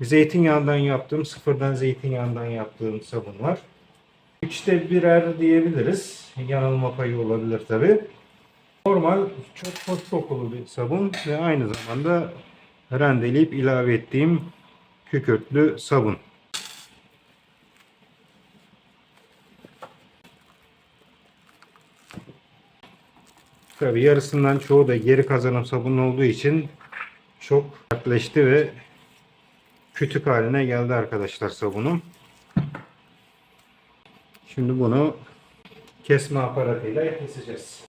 zeytinyağından yaptığım, sıfırdan zeytinyağından yaptığım sabun var. Üçte birer diyebiliriz. Yanılma payı olabilir tabi. Normal çok hoş kokulu bir sabun ve aynı zamanda rendeleyip ilave ettiğim kükürtlü sabun. Tabi yarısından çoğu da geri kazanım sabun olduğu için çok sertleşti ve kütük haline geldi arkadaşlar sabunum. Şimdi bunu kesme aparatıyla keseceğiz.